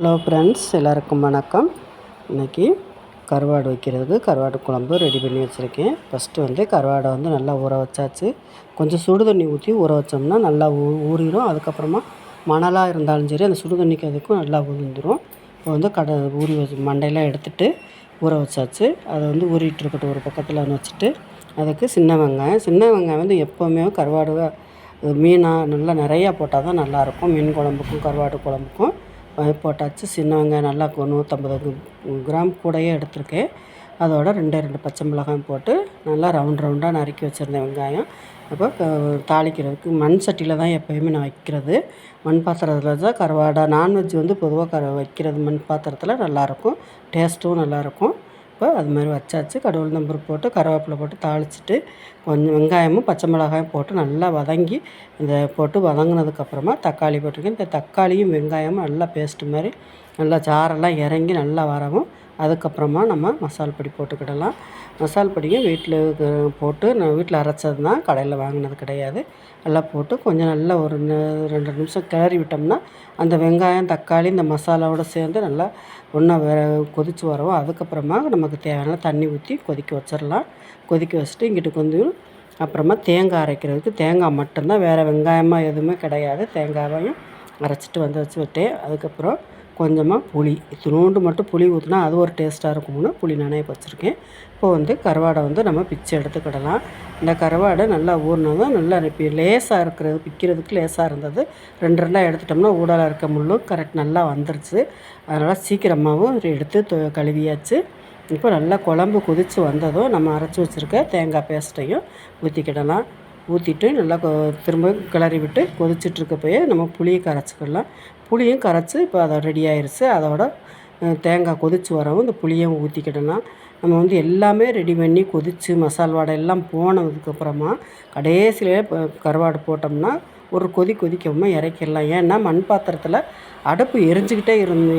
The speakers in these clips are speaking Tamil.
ஹலோ ஃப்ரெண்ட்ஸ் எல்லாருக்கும் வணக்கம். இன்றைக்கி கருவாடு வைக்கிறதுக்கு கருவாடு குழம்பு ரெடி பண்ணி வச்சுருக்கேன். ஃபஸ்ட்டு வந்து கருவாடை வந்து நல்லா ஊற வச்சாச்சு. கொஞ்சம் சுடு தண்ணி ஊற்றி ஊற வச்சோம்னா நல்லா ஊ ஊறிடும் அதுக்கப்புறமா மணலாக இருந்தாலும் சரி அந்த சுடு தண்ணிக்கு அதுக்கும் நல்லா ஊறிந்துடும் இப்போ வந்து கடை ஊறி வச்சு மண்டையெல்லாம் எடுத்துட்டு ஊற வச்சாச்சு. அதை வந்து ஊறிட்டு இருக்கட்டும் ஒரு பக்கத்தில் வச்சுட்டு. அதுக்கு சின்ன வெங்காயம். சின்ன வெங்காயம் வந்து எப்போவுமே கருவாடு மீனாக நல்லா நிறையா போட்டால் தான் நல்லாயிருக்கும் மீன் குழம்புக்கும் கருவாடு குழம்புக்கும். போட்டாச்சு சின்ன வெங்காயம் நல்லா நூற்றம்பது கிராம் கூடையே எடுத்திருக்கேன். அதோட ரெண்டே ரெண்டு பச்சை மிளகாயும் போட்டு நல்லா ரவுண்ட் ரவுண்டாக நறுக்கி வச்சுருந்தேன் வெங்காயம். அப்போ தாளிக்கிறதுக்கு மண் சட்டியில் தான் எப்போயுமே நான் வைக்கிறது. மண் பாத்திரத்தில் தான் கருவாடை நான்வெஜ் வந்து பொதுவாக கரு வைக்கிறது மண் பாத்திரத்தில் நல்லாயிருக்கும் டேஸ்ட்டும் நல்லாயிருக்கும் இப்போ அது மாதிரி வச்சாச்சு. கடவுள் நம்பர் போட்டு கருவேப்பிலை போட்டு தாளிச்சிட்டு கொஞ்சம் வெங்காயமும் பச்சை மிளகாயும் போட்டு நல்லா வதங்கி இந்த போட்டு வதங்கினதுக்கப்புறமா தக்காளி போட்டிருக்கேன். இந்த தக்காளியும் வெங்காயமும் நல்லா பேஸ்ட்டு மாதிரி நல்லா சாரெல்லாம் இறங்கி நல்லா வரவும் அதுக்கப்புறமா நம்ம மசால் பொடி போட்டுக்கிடலாம். மசால் பொடியும் வீட்டில் போட்டு நான் வீட்டில் அரைச்சது தான். கடையில் வாங்கினது கிடையாது. எல்லாம் போட்டு கொஞ்சம் நல்லா ஒரு ரெண்டு நிமிஷம் கிளறி விட்டோம்னா அந்த வெங்காயம் தக்காளி இந்த மசாலாவோடு சேர்ந்து நல்லா ஒன்றா வேற கொதித்து வரவும் அதுக்கப்புறமா நமக்கு தேவையான தண்ணி ஊற்றி கொதிக்க வச்சிடலாம். கொதிக்க வச்சுட்டு இங்கிட்டு கொஞ்சம் அப்புறமா தேங்காய் அரைக்கிறதுக்கு தேங்காய் மட்டும்தான் வேறு வெங்காயமாக எதுவுமே கிடையாது. தேங்காயையும் அரைச்சிட்டு வந்து வச்சு விட்டேன் அதுக்கப்புறம் கொஞ்சமாக புளி. இத்தினோண்டு மட்டும் புளி ஊற்றினா அது ஒரு டேஸ்ட்டாக இருக்கும்னு புளி நனைய வச்சுருக்கேன். இப்போ வந்து கருவாடை வந்து நம்ம பிச்சு எடுத்துக்கிடலாம். இந்த கருவாடை நல்லா ஊறினதும் நல்லா இப்போ லேசாக இருக்கிறது பிக்கிறதுக்கு லேசாக இருந்தது. ரெண்டு ரெண்டாக எடுத்துட்டோம்னா ஊடலாக இருக்க முள்ளும் கரெக்ட் நல்லா வந்துருச்சு. அதனால் சீக்கிரமாகவும் எடுத்து கழுவியாச்சு. இப்போ நல்லா குழம்பு கொதித்து வந்ததும் நம்ம அரைச்சி வச்சுருக்க தேங்காய் பேஸ்ட்டையும் ஊற்றிக்கிடலாம் ஊற்றிட்டு நல்லா திரும்ப கிளறி விட்டு கொதிச்சிட்ருக்கப்பயே நம்ம புளியை கரைச்சிக்கிடலாம் புளியும் கரைச்சி இப்போ அதை ரெடி ஆயிடுச்சு அதோட தேங்காய் கொதித்து வரவும் இந்த புளியும் ஊற்றிக்கிடலாம் நம்ம வந்து எல்லாமே ரெடி பண்ணி கொதித்து மசால் வாடை எல்லாம் போனதுக்கப்புறமா கடைசியில் கருவாடு போட்டோம்னா ஒரு கொதி கொதிக்கவுமே இறக்கிடலாம். ஏன்னா மண் பாத்திரத்தில் அடுப்பு எரிஞ்சுக்கிட்டே இருந்து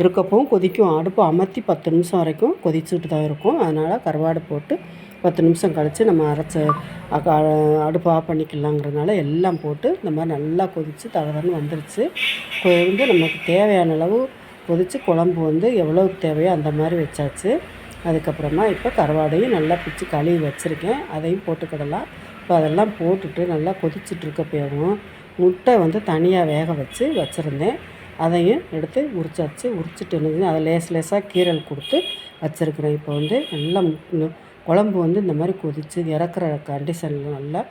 இருக்கப்பவும் கொதிக்கும். அடுப்பு அமர்த்தி பத்து நிமிஷம் வரைக்கும் கொதிச்சுட்டு தான் இருக்கும். அதனால் கருவாடு போட்டு பத்து நிமிஷம் கழித்து நம்ம அரைச்ச அடுப்பு ஆஃப் பண்ணிக்கலாங்கிறதுனால எல்லாம் போட்டு இந்த மாதிரி நல்லா கொதித்து தகதன்னு வந்துருச்சு. வந்து நமக்கு தேவையான அளவு கொதித்து குழம்பு வந்து எவ்வளோக்கு தேவையோ அந்த மாதிரி வச்சாச்சு. அதுக்கப்புறமா இப்போ கருவாடையும் நல்லா பிச்சு கழுவி வச்சுருக்கேன். அதையும் போட்டுக்கிடலாம். இப்போ அதெல்லாம் போட்டுட்டு நல்லா கொதிச்சிட்ருக்கப்பவும் முட்டை வந்து தனியாக வேக வச்சு வச்சுருந்தேன். அதையும் எடுத்து உரிச்சாச்சு உரிச்சிட்டு இருந்தது. அதை லேஸ் லேசாக கீரல் கொடுத்து வச்சுருக்குறேன். இப்போ வந்து நல்லா குழம்பு வந்து இந்த மாதிரி கொதித்து இறக்குற கண்டிஷனில் நல்லா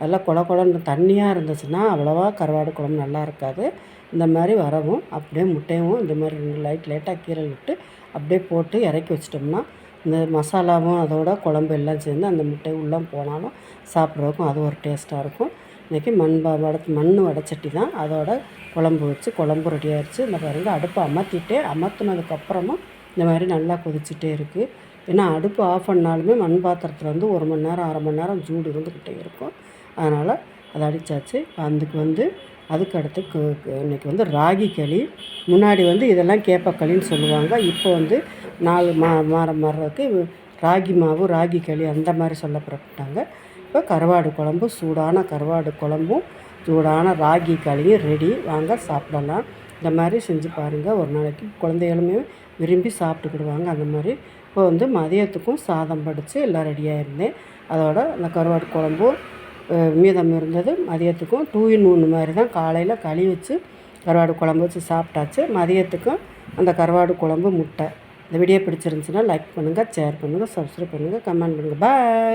நல்லா கொல குழம்பு தண்ணியாக இருந்துச்சுன்னா அவ்வளோவா கருவாடு குழம்பு நல்லா இருக்காது. இந்த மாதிரி வரவும் அப்படியே முட்டையும் இந்த மாதிரி ரெண்டு லைட் லைட்டாக கீரல் விட்டு அப்படியே போட்டு இறக்கி வச்சிட்டோம்னா இந்த மசாலாவும் அதோட குழம்பு எல்லாம் சேர்ந்து அந்த முட்டை உள்ளே போனாலும் சாப்பிட்றதுக்கும் அது ஒரு டேஸ்ட்டாக இருக்கும். இன்றைக்கி மண் வட மண் வடைச்சட்டி தான். அதோட குழம்பு வச்சு குழம்பு ரெடி ஆயிடுச்சு இந்த பாருங்கள் அடுப்பை அமர்த்திட்டே அமர்த்தினதுக்கப்புறமும் இந்த மாதிரி நல்லா கொதிச்சுட்டே இருக்குது ஏன்னா அடுப்பு ஆஃப் பண்ணாலுமே மண் பாத்திரத்தில் வந்து ஒரு மணி நேரம் அரை மணி நேரம் சூடு இருந்துக்கிட்டே இருக்கும். அதனால் அதை அடித்தாச்சு அதுக்கு வந்து அதுக்கு அடுத்து இன்றைக்கி வந்து ராகி களி. முன்னாடி வந்து இதெல்லாம் கேப்பக்களின்னு சொல்லுவாங்க. இப்போ வந்து நாலு மா மாற மாறுறதுக்கு ராகி மாவு ராகி களி அந்த மாதிரி சொல்லப்பட்டாங்க இப்போ கருவாடு குழம்பு சூடான கருவாடு குழம்பும் சூடான ராகி களியும் ரெடி வாங்க சாப்பிடலாம். இந்த மாதிரி செஞ்சு பாருங்கள் ஒரு நாளைக்கு குழந்தைகளுமே விரும்பி சாப்பிட்டுக்கிடுவாங்க. அந்த மாதிரி இப்போ வந்து மதியத்துக்கும் சாதம் படித்து எல்லாம் ரெடியாக இருந்தேன். அதோட அந்த கருவாடு குழம்பும் மீதம் இருந்தது மதியத்துக்கும் டூ இன் ஒன்று மாதிரி தான். காலையில் களி வச்சு கருவாடு குழம்பு வச்சு சாப்பிட்டாச்சு. மதியத்துக்கும் அந்த கருவாடு குழம்பு முட்டை. இந்த வீடியோ பிடிச்சிருந்துச்சின்னா லைக் பண்ணுங்கள் ஷேர் பண்ணுங்கள் சப்ஸ்கிரைப் பண்ணுங்கள் கமெண்ட் பண்ணுங்கள் பாய்